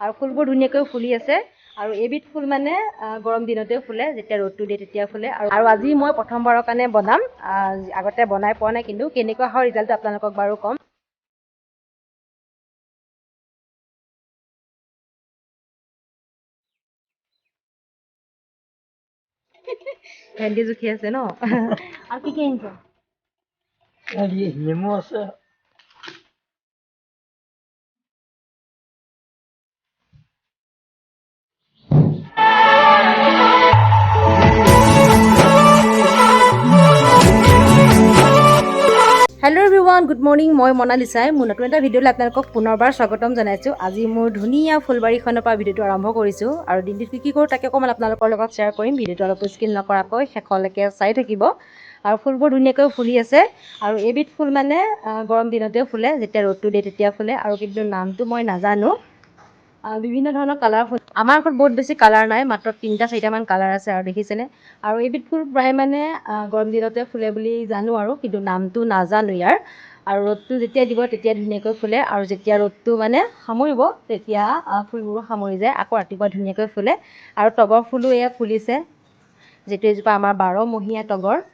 আৰু ফুলবোৰ ধুনীয়াকৈ ফুলি আছে। আৰু এইবিধ ফুল মানে গৰম দিনতে ফুলে যেতিয়া ৰ'দটো দিয়ে তেতিয়া ফুলে। আৰু আজি মই প্ৰথমবাৰৰ কাৰণে বনাম। আগতে বনাই পোৱা নাই কিন্তু কেনেকুৱা হয় ৰিজাল্টটো আপোনালোকক বাৰু ক'ম। ভেন্দি জুখি আছে ন? আৰু কি কি আনিছে? নেমু আছে। হেল্ল' এভৰিৱান গুড মৰ্ণিং মই মনালিছাই মোৰ নতুন এটা ভিডিঅ'লৈ আপোনালোকক পুনৰবাৰ স্বাগতম জনাইছোঁ। আজি মোৰ ধুনীয়া ফুলবাৰীখনৰ পৰা ভিডিঅ'টো আৰম্ভ কৰিছোঁ আৰু দিনটোত কি কি কৰোঁ তাকে অকণমান আপোনালোকৰ লগত শ্বেয়াৰ কৰিম। ভিডিঅ'টো অলপ স্কিন নকৰাকৈ শেষলৈকে চাই থাকিব। আৰু ফুলবোৰ ধুনীয়াকৈ ফুলি আছে। আৰু এইবিধ ফুল মানে গৰম দিনতে ফুলে যেতিয়া ৰ'দটো দিয়ে তেতিয়া ফুলে। আৰু কিন্তু নামটো মই নাজানো। বিভিন্ন ধৰণৰ কালাৰ ফুল। আমাৰ ঘৰত বহুত বেছি কালাৰ নাই মাত্ৰ তিনিটা চাৰিটামান কালাৰ আছে আৰু দেখিছেনে? আৰু এইবিধ ফুল প্ৰায় মানে গৰম দিনতে ফুলে বুলি জানো আৰু কিন্তু নামটো নাজানো ইয়াৰ। আৰু ৰ'দটো যেতিয়া দিব তেতিয়া ধুনীয়াকৈ ফুলে। আৰু যেতিয়া ৰ'দটো মানে সামৰিব তেতিয়া ফুলবোৰো সামৰি যায়। আকৌ ৰাতিপুৱা ধুনীয়াকৈ ফুলে। আৰু তগৰ ফুলো এয়া ফুলিছে। যিটো এজোপা আমাৰ বাৰমহীয়া তগৰ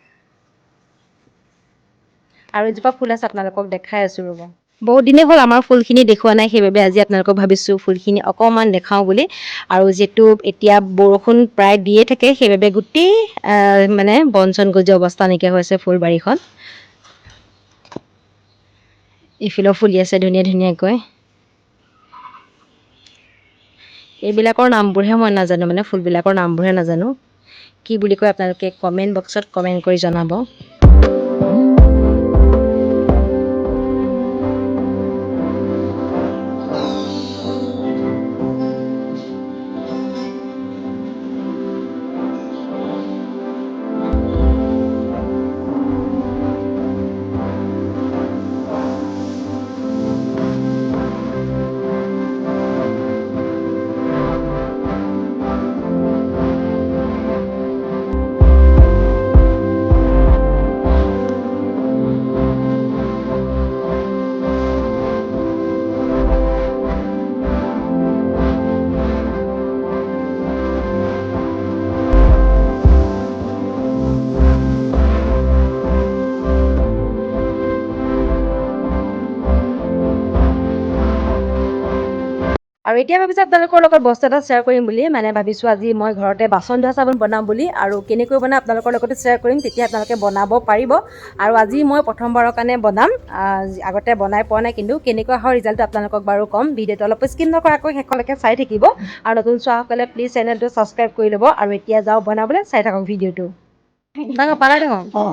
আৰু এজোপা ফুল আছে আপোনালোকক দেখাই আছোঁ ৰ'ব। বহুত দিনেই হ'ল আমাৰ ফুলখিনি দেখুওৱা নাই সেইবাবে আজি আপোনালোকক ভাবিছোঁ ফুলখিনি অকণমান দেখাওঁ বুলি। আৰু যিহেতু এতিয়া বৰষুণ প্ৰায় দিয়ে থাকে সেইবাবে গোটেই মানে বন চন গজি অৱস্থা নাইকিয়া হৈছে ফুলবাৰীখন ইফালেও ফুলি আছে ধুনীয়া ধুনীয়াকৈ। এইবিলাকৰ নামবোৰহে মই নাজানো মানে ফুলবিলাকৰ নামবোৰহে নাজানো। কি বুলি কয় আপোনালোকে কমেণ্ট বক্সত কমেণ্ট কৰি জনাব। আৰু এতিয়া ভাবিছোঁ আপোনালোকৰ লগত বস্তু এটা শ্বেয়াৰ কৰিম বুলি মানে ভাবিছোঁ আজি মই ঘৰতে বাচন ধোৱা চাবোন বনাম বুলি আৰু কেনেকৈ বনাম আপোনালোকৰ লগতে শ্বেয়াৰ কৰিম তেতিয়া আপোনালোকে বনাব পাৰিব। আৰু আজি মই প্ৰথমবাৰৰ কাৰণে বনাম আগতে বনাই পোৱা নাই কিন্তু কেনেকুৱা হয় ৰিজাল্টটো আপোনালোকক বাৰু ক'ম। ভিডিঅ'টো অলপ স্কিন নকৰাকৈ শেষলৈকে চাই থাকিব। আৰু নতুন চোৱাসকলে প্লিজ চেনেলটো ছাবস্ক্ৰাইব কৰি ল'ব আৰু এতিয়া যাওঁ বনাবলৈ চাই থাকক ভিডিঅ'টো। ডাঙৰ পাৰা ডাঙৰ। অঁ।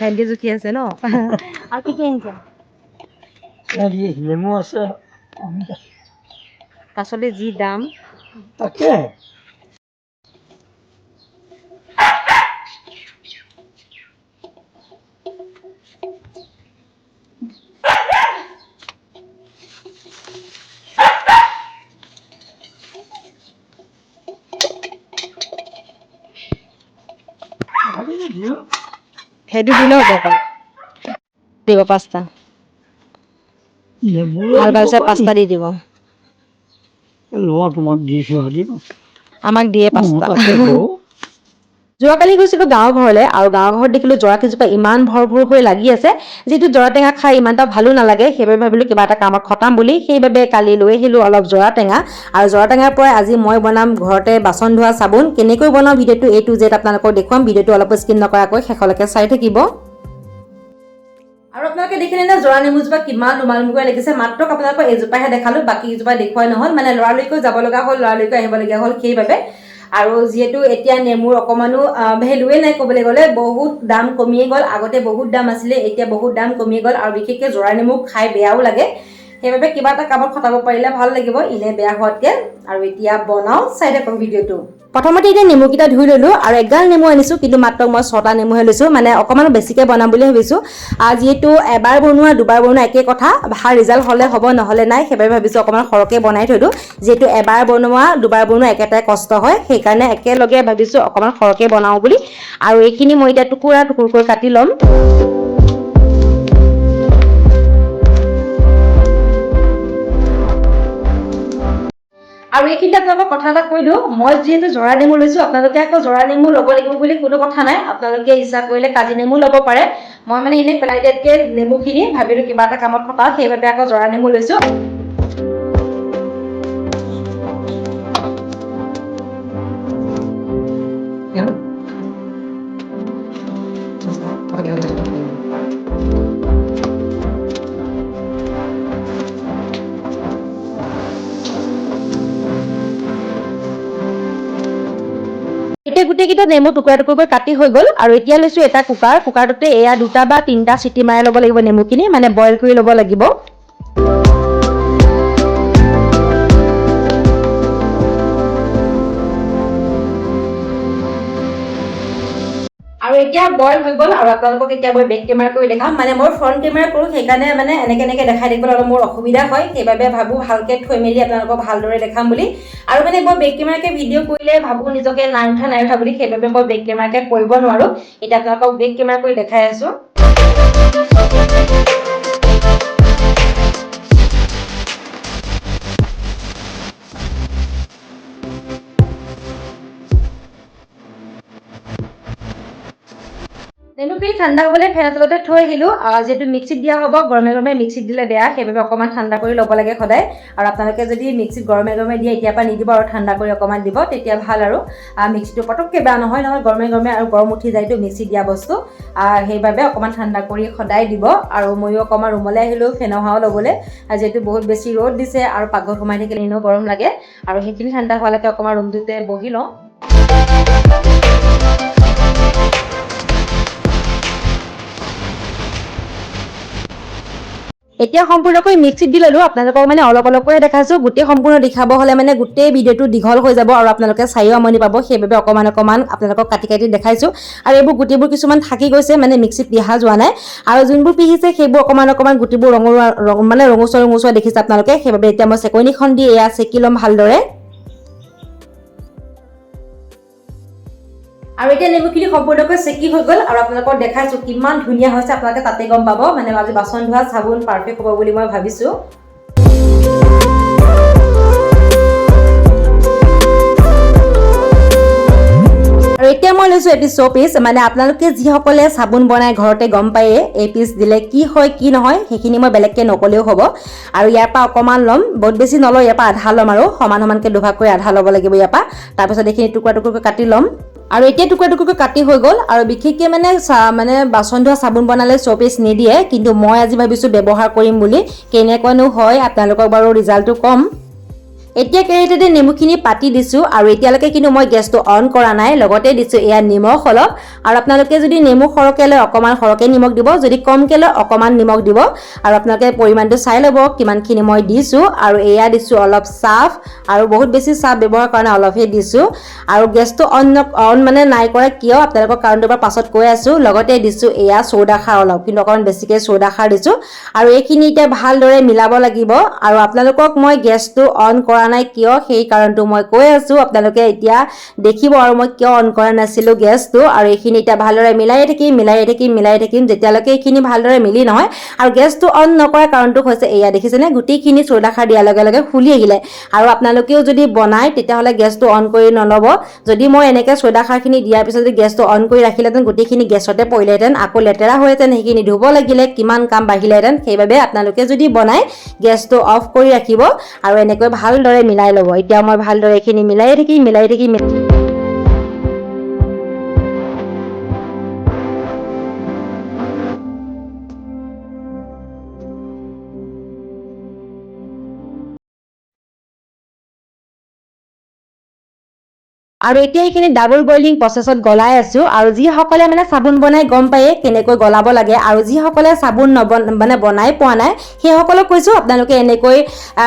ভেন্দি জুখি আছে ন? আৰু কি কি আনিছে? নেমু আছে। অমিতা আছে। পাচলি যি দাম। তাকে? সেইটো দিলেও হ'ব অকল দিব পাঁচটা নেমু ভাল পাইছে পাঁচটা দি দিব। লোৱা তোমাক দিছোঁ আজি আমাক দিয়ে পাঁচটা। যোৱাকালি গৈছিলোঁ গাঁৱৰ ঘৰলৈ আৰু গাঁৱৰ ঘৰত দেখিলোঁ জৰা কেইজোপা ইমান ভৰপূৰ হৈ লাগি আছে। যিটো জৰা টেঙা খাই ইমান এটা ভালো নালাগে সেইবাবে ভাবিলোঁ কিবা এটা কামত খটাম বুলি। সেইবাবে কালি লৈ আহিলোঁ অলপ জৰা টেঙা। আৰু জৰা টেঙাৰ পৰাই আজি মই বনাম ঘৰতে বাচন ধোৱা চাবোন। কেনেকৈ বনাওঁ ভিডিঅ'টো এ টু জেড আপোনালোকক দেখুৱাম। ভিডিঅ'টো অলপ স্কিন নকৰাকৈ শেষলৈকে চাই থাকিব। আৰু আপোনালোকে দেখিলে নে জৰা নেমুজোপা কিমান উমালমুকৈ লাগিছে মাত্ৰ আপোনালোকক এজোপাহে দেখালো বাকী কেইজোপা দেখুৱাই নহ'ল। মানে লৰালৰিকৈ যাব লগা হ'ল লৰালৰিকৈ আহিবলগীয়া হ'ল সেইবাবে। আৰু যিহেতু এতিয়া নেমুৰ অকণমানো ভেলুৱে নাই ক'বলৈ গ'লে বহুত দাম কমিয়ে গ'ল আগতে বহুত দাম আছিলে এতিয়া বহুত দাম কমি গ'ল আৰু বিশেষকৈ জৰা নেমু খাই বেয়াও লাগে। সেইবাবে কিবা এটা কামত খটাব পাৰিলে ভাল লাগিব এনে বেয়া হোৱাতকৈ। আৰু এতিয়া বনাওঁ চাই থাকক ভিডিঅ'টো। প্ৰথমতে এতিয়া নেমুকেইটা ধুই ল'লোঁ আৰু এগাল নেমু আনিছোঁ কিন্তু মাত্ৰ মই ছটা নেমুহে লৈছোঁ মানে অকণমান বেছিকৈ বনাম বুলি ভাবিছোঁ। আৰু যিহেতু এবাৰ বনোৱা দুবাৰ বনোৱা একে কথা ভাল ৰিজাল্ট হ'লে হ'ব নহ'লে নাই সেইবাবে ভাবিছোঁ অকণমান সৰহকৈ বনাই থৈ দিওঁ। যিহেতু এবাৰ বনোৱা দুবাৰ বনোৱা একেটাই কষ্ট হয় সেইকাৰণে একেলগে ভাবিছোঁ অকণমান সৰহকৈ বনাওঁ বুলি। আৰু এইখিনি মই এতিয়া টুকুৰা টুকুৰকৈ কাটি ল'ম। আৰু এইখিনিতে আপোনালোকক কথা এটা কৈ দিওঁ। মই যিহেতু জৰা নেমু লৈছোঁ আপোনালোকে আকৌ জৰা নেমু ল'ব লাগিব বুলি কোনো কথা নাই। আপোনালোকে ইচ্ছা কৰিলে কাজি নেমু ল'ব পাৰে। মই মানে এনেই পেলাই দিয়াতকৈ নেমুখিনি ভাবিলোঁ কিবা এটা কামত খটাওঁ সেইবাবে আকৌ জৰা নেমু লৈছোঁ। গোটেইকেইটা নেমু টুকুৰা টুকুৰকৈ কাটি হৈ গ'ল আৰু এতিয়া লৈছোঁ এটা কুকাৰ। কুকাৰটোতে এয়া দুটা বা তিনিটা চিটি মাৰাই ল'ব লাগিব নেমুখিনি মানে বইল কৰি ল'ব লাগিব। আৰু এতিয়া বইল হৈ গ'ল আৰু আপোনালোকক এতিয়া মই বেক কেমেৰা কৰি দেখাম। মানে মই ফ্ৰণ্ট কেমেৰা কৰোঁ সেইকাৰণে মানে এনেকৈ এনেকৈ দেখাই দিবলৈ অলপ মোৰ অসুবিধা হয়। সেইবাবে ভাবোঁ ভালকৈ থৈ মেলি আপোনালোকক ভালদৰে দেখাম বুলি। আৰু মানে মই বেক কেমেৰাকৈ ভিডিঅ' কৰিলে ভাবোঁ নিজকে নাই উঠা নাই উঠা বুলি। সেইবাবে মই বেক কেমেৰাকৈ কৰিব নোৱাৰোঁ। এতিয়া আপোনালোকক বেক কেমেৰা কৰি দেখাই আছোঁ। ঠাণ্ডা হ'বলৈ ফেনৰ তলতে থৈ আহিলোঁ। আহ, যিহেতু মিক্সিত দিয়া হ'ব গৰমে গৰমে মিক্সিত দিলে বেয়া সেইবাবে অকণমান ঠাণ্ডা কৰি ল'ব লাগে সদায়। আৰু আপোনালোকে যদি মিক্সিত গৰমে গৰমে দিয়ে এতিয়াৰ পৰা নিদিব আৰু ঠাণ্ডা কৰি অকণমান দিব তেতিয়া ভাল আৰু। মিক্সিটো পটককৈ বেয়া নহয় নহয় গৰমে গৰমে আৰু গৰম উঠি যায়তো মিক্সিত দিয়া বস্তু। সেইবাবে অকণমান ঠাণ্ডা কৰি সদায় দিব। আৰু ময়ো অকণমান ৰুমলৈ আহিলোঁ ফেনৰ হাৱা ল'বলৈ। যিহেতু বহুত বেছি ৰ'দ দিছে আৰু পাকঘৰত সোমাই থাকিলে এনেও গৰম লাগে। আৰু সেইখিনি ঠাণ্ডা হোৱালৈকে অকণমান ৰুমটোতে বহি লওঁ। এতিয়া সম্পূৰ্ণকৈ মিক্সিত দি ল'লোঁ আপোনালোকক মানে অলপ অলপকৈ দেখাইছোঁ। গোটেই সম্পূৰ্ণ দেখাব হ'লে মানে গোটেই ভিডিঅ'টো দীঘল হৈ যাব আৰু আপোনালোকে চাইও আমনি পাব সেইবাবে অকণমান অকণমান আপোনালোকক কাটি কাটি দেখাইছোঁ। আৰু এইবোৰ গুটিবোৰ কিছুমান থাকি গৈছে মানে মিক্সিত পিহা যোৱা নাই। আৰু যোনবোৰ পিহিছে সেইবোৰ অকণমান অকণমান গুটিবোৰ ৰঙৰুৱা মানে ৰঙচুৱা ৰঙচুৱা দেখিছে আপোনালোকে। সেইবাবে এতিয়া মই চেকনিখন দি এয়া চেকি ল'ম ভালদৰে। আৰু এতিয়া নেমুখিনি সম্পূৰ্ণকৈ চেকি হৈ গ'ল আৰু আপোনালোকক দেখাইছোঁ কিমান ধুনীয়া হৈছে আপোনালোকে তাতে গম পাব। মানে আজি বাচন ধোৱা চাবোন পাৰফেক্ট হ'ব বুলি মই ভাবিছোঁ। আৰু এতিয়া মই লৈছোঁ এটি শ্ব' পিচ মানে আপোনালোকে যিসকলে চাবোন বনাই ঘৰতে গম পায়েই এই পিচ দিলে কি হয় কি নহয় সেইখিনি মই বেলেগকৈ নক'লেও হ'ব। আৰু ইয়াৰ পৰা অকণমান ল'ম বহুত বেছি নলওঁ ইয়াৰ পৰা আধা ল'ম আৰু। সমান সমানকৈ দুভাগকৈ আধা ল'ব লাগিব ইয়াৰ পৰা। তাৰপিছত এইখিনি টুকুৰা টুকুৰকৈ কাটি ল'ম। আৰু এতিয়া টুকুৰা টুকুৰকৈ কাটি হৈ গ'ল আৰু বিশেষকৈ মানে মানে বাচন ধোৱা চাবোন বনালে শ্ব'পিচ নিদিয়ে কিন্তু মই আজি ভাবিছোঁ ব্যৱহাৰ কৰিম বুলি। কেনেকুৱানো হয় আপোনালোকক বাৰু ৰিজাল্টটো ক'ম। এতিয়া কেৰাহীটোতে নেমুখিনি পাতি দিছোঁ আৰু এতিয়ালৈকে কিন্তু মই গেছটো অন কৰা নাই লগতে দিছোঁ এয়া নিমখ অলপ। আৰু আপোনালোকে যদি নেমু সৰহকৈ লয় অকণমান সৰহকৈ নিমখ দিব যদি কমকৈ লয় অকণমান নিমখ দিব। আৰু আপোনালোকে পৰিমাণটো চাই ল'ব কিমানখিনি মই দিছোঁ। আৰু এয়া দিছোঁ অলপ চাফ আৰু বহুত বেছি চাফ ব্যৱহাৰ কাৰণে অলপহে দিছোঁ। আৰু গেছটো অন অন মানে নাই কৰা কিয় আপোনালোকৰ কাৰণটো বাৰু পাছত কৈ আছোঁ। লগতে দিছোঁ এয়া চৌদা খাৰ অলপ কিন্তু অকণমান বেছিকৈ চৌদা খাৰ দিছোঁ। আৰু এইখিনি এতিয়া ভালদৰে মিলাব লাগিব। আৰু আপোনালোকক মই গেছটো অন কৰা নাই কিয়? সেই কাৰণটো মই কৈ আছোঁ। আপোনালোকে এতিয়া দেখিব আৰু মই কিয় অন কৰা নাছিলোঁ গেছটো। আৰু এইখিনি এতিয়া ভালদৰে মিলাই থাকিম মিলাই থাকিম মিলাই থাকিম। যেতিয়ালৈকে এইখিনি ভালদৰে মিলি নহয়, আৰু গেছটো অন নকৰা কাৰণটো হৈছে এয়া। দেখিছেনে? গোটেইখিনি চৌদা খাৰ দিয়াৰ লগে লগে ফুলি আহিলে। আৰু আপোনালোকেও যদি বনায় তেতিয়াহ'লে গেছটো অন কৰি নল'ব। যদি মই এনেকৈ চৌদা খাৰখিনি দিয়াৰ পিছত যদি গেছটো অন কৰি ৰাখিলেহেঁতেন গোটেইখিনি গেছতে পৰিলেহেঁতেন। আকৌ লেতেৰা হ'লহেঁতেন সেইখিনি ধুব লাগিলে, কিমান কাম বাঢ়িলেহেঁতেন। সেইবাবে আপোনালোকে যদি বনায় গেছটো অফ কৰি ৰাখিব। আৰু এনেকৈ ভালদৰে মিলাই ল'ব। এতিয়া মই ভালদৰে এইখিনি মিলাই থাকিম মিলাই থাকিম আৰু এতিয়া এইখিনি ডাবল বইলিং প্ৰচেছত গলাই আছোঁ আৰু যিসকলে মানে চাবোন বনাই গম পায়ে কেনেকৈ গলাব লাগে আৰু যিসকলে চাবোন নবন মানে বনাই পোৱা নাই সেইসকলক কৈছোঁ আপোনালোকে এনেকৈ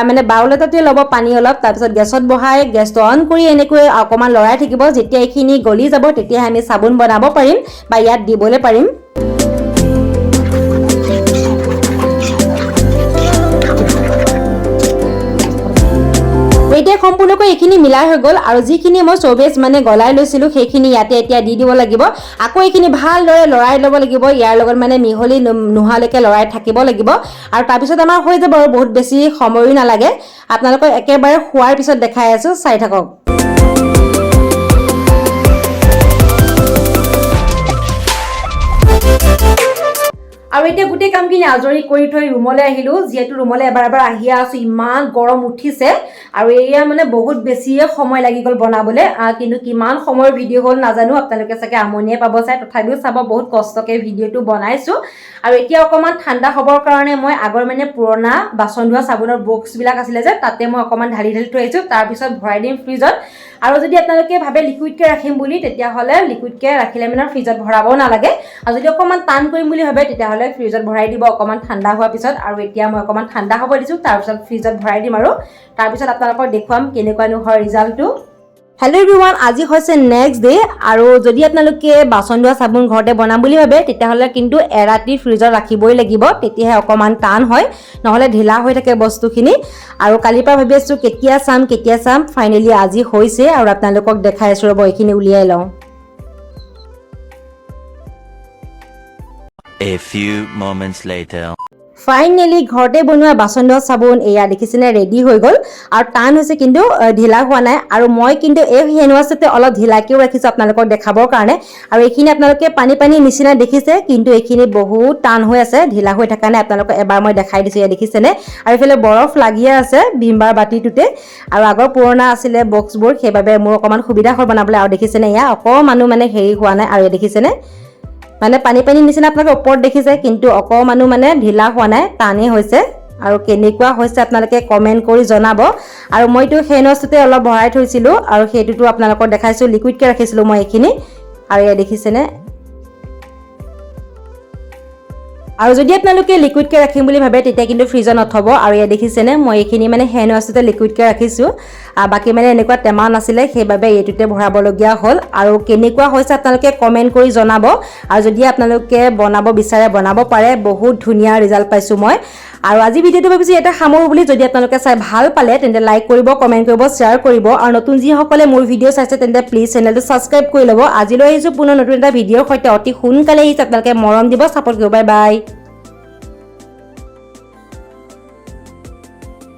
মানে বাউল এটাতে ল'ব পানী অলপ তাৰপিছত গেছত বহাই গেছটো অন কৰি এনেকৈ অকণমান লৰাই থাকিব যেতিয়া এইখিনি গলি যাব তেতিয়া আমি চাবোন বনাব পাৰিম বা ইয়াত দিবলৈ পাৰিম। এতিয়া সম্পূৰ্ণকৈ এইখিনি মিলাই হৈ গ'ল আৰু যিখিনি মই চৌবেজ মানে গলাই লৈছিলোঁ সেইখিনি ইয়াতে এতিয়া দি দিব লাগিব। আকৌ এইখিনি ভালদৰে লৰাই ল'ব লাগিব। ইয়াৰ লগত মানে মিহলি নোহোৱালৈকে লৰাই থাকিব লাগিব। আৰু তাৰপিছত আমাৰ হৈ যাব আৰু বহুত বেছি সময়ো নালাগে। আপোনালোকক একেবাৰে খোৱাৰ পিছত দেখাই আছোঁ। চাই থাকক। আৰু এতিয়া গোটেই কামখিনি আজৰি কৰি থৈ ৰুমলৈ আহিলোঁ। যিহেতু ৰুমলৈ এবাৰ এবাৰ আহিয়ে আছোঁ ইমান গৰম উঠিছে। আৰু এয়া মানে বহুত বেছিয়ে সময় লাগি গ'ল বনাবলৈ। আহ, কিন্তু কিমান সময়ৰ ভিডিঅ' হ'ল নাজানো আপোনালোকে চাগে আমনিয়ে পাব চাই। তথাপিও চাব বহুত কষ্টকৈ ভিডিঅ'টো বনাইছোঁ। আৰু এতিয়া অকণমান ঠাণ্ডা হ'বৰ কাৰণে মই আগৰ মানে পুৰণা বাচন ধোৱা চাবোনৰ বক্সবিলাক আছিলে যে তাতে মই অকণমান ঢালি ঢালি থৈ আহিছোঁ। তাৰপিছত ভৰাই দিম ফ্ৰিজত। আৰু যদি আপোনালোকে ভাবে লিকুইডকৈ ৰাখিম বুলি তেতিয়াহ'লে লিকুইডকৈ ৰাখিলে মানে ফ্ৰিজত ভৰাবও নালাগে। আৰু যদি অকণমান টান কৰিম বুলি ভাবে তেতিয়াহ'লে ফ্ৰিজত ভৰাই দিব অকণমান ঠাণ্ডা হোৱাৰ পিছত আৰু এতিয়া মই অকণমান ঠাণ্ডা হ'ব দিছোঁ তাৰপিছত ফ্ৰিজত ভৰাই দিম আৰু। তাৰপিছত আপোনালোকক দেখুৱাম কেনেকুৱানো হয় ৰিজাল্টটো। হেল্ল' এভৰিৱান আজি হৈছে নেক্সট ডে আৰু যদি আপোনালোকে বাচন ধোৱা চাবোন ঘৰতে বনাম বুলি ভাবে তেতিয়াহ'লে কিন্তু এৰাতি ফ্ৰিজত ৰাখিবই লাগিব তেতিয়াহে অকণমান টান হয় নহ'লে ঢিলা হৈ থাকে বস্তুখিনি। আৰু কালিৰ পৰা ভাবি আছোঁ কেতিয়া চাম কেতিয়া চাম ফাইনেলি আজি হৈছে আৰু আপোনালোকক দেখাই আছোঁ ৰ'ব এইখিনি উলিয়াই লওঁ। A few moments later. Finally ঘৰতে বনোৱা বাচন ধোৱা চাবোন এয়া দেখিছেনে? ৰেডি হৈ গ'ল। আৰু টান হৈছে কিন্তু ঢিলা হোৱা নাই। আৰু মই কিন্তু এই হেণ্ড ৱাছতে অলপ ঢিলাকৈও ৰাখিছোঁ আপোনালোকক দেখাবৰ কাৰণে। আৰু এইখিনি আপোনালোকে পানী পানী নিচিনা দেখিছে, কিন্তু এইখিনি বহুত টান হৈ আছে। ঢিলা হৈ থকা নাই, আপোনালোকক এবাৰ মই দেখাই দিছোঁ, এয়া দেখিছেনে? আৰু এইফালে বৰফ লাগিয়ে আছে ভীমবাৰ বাতিটোতে। আৰু আগৰ পুৰণা আছিলে বক্সবোৰ, সেইবাবে মোৰ অকণমান সুবিধা হ'ল বনাবলৈ। আৰু দেখিছেনে, এয়া অকণমানো মানে হেৰি হোৱা নাই। আৰু এয়া দেখিছেনে? মানে পানী পানী নিচিনা আপোনালোকে ওপৰত দেখিছে কিন্তু অকণমানো মানে ঢিলা হোৱা নাই টানেই হৈছে। আৰু কেনেকুৱা হৈছে আপোনালোকে কমেণ্ট কৰি জনাব। আৰু মইতো সেই নচটোতে অলপ ভৰাই থৈছিলোঁ আৰু সেইটোতো আপোনালোকক দেখাইছোঁ লিকুইডকৈ ৰাখিছিলোঁ মই এইখিনি। আৰু এয়া দেখিছেনে? আৰু যদি আপোনালোকে লিকুইডকৈ ৰাখিম বুলি ভাবে, তেতিয়া কিন্তু ফ্ৰিজত নথ'ব। আৰু ইয়াত দেখিছেনে, মই এইখিনি মানে হেণ্ড ৱাছটোতে লিকুইডকৈ ৰাখিছোঁ। বাকী মানে এনেকুৱা টেমা নাছিলে, সেইবাবে এইটোতে ভৰাবলগীয়া হ'ল। আৰু কেনেকুৱা হৈছে আপোনালোকে কমেণ্ট কৰি জনাব। আৰু যদি আপোনালোকে বনাব বিচাৰে, বনাব পাৰে। বহুত ধুনীয়া ৰিজাল্ট পাইছোঁ মই। আৰু আজি ভিডিঅ'টো ভাবিছোঁ ইয়াতে সামৰোঁ বুলি। যদি আপোনালোকে চাই ভালো পালে, তেন্তে লাইক কৰিব কমেণ্ট কৰিব শ্বেয়াৰ কৰিব। আৰু নতুন যিসকলে মোৰ ভিডিঅ' চাইছে, তেন্তে প্লিজ চেনেলটো ছাবস্ক্ৰাইব কৰি ল'ব। আজিলৈ আহিছোঁ পুনৰ নতুন এটা ভিডিঅ'ৰ সৈতে। অতি সোনকালে আহিছে আপোনালোকে মৰম দিব ছাপোৰ্ট কৰিব। Bye bye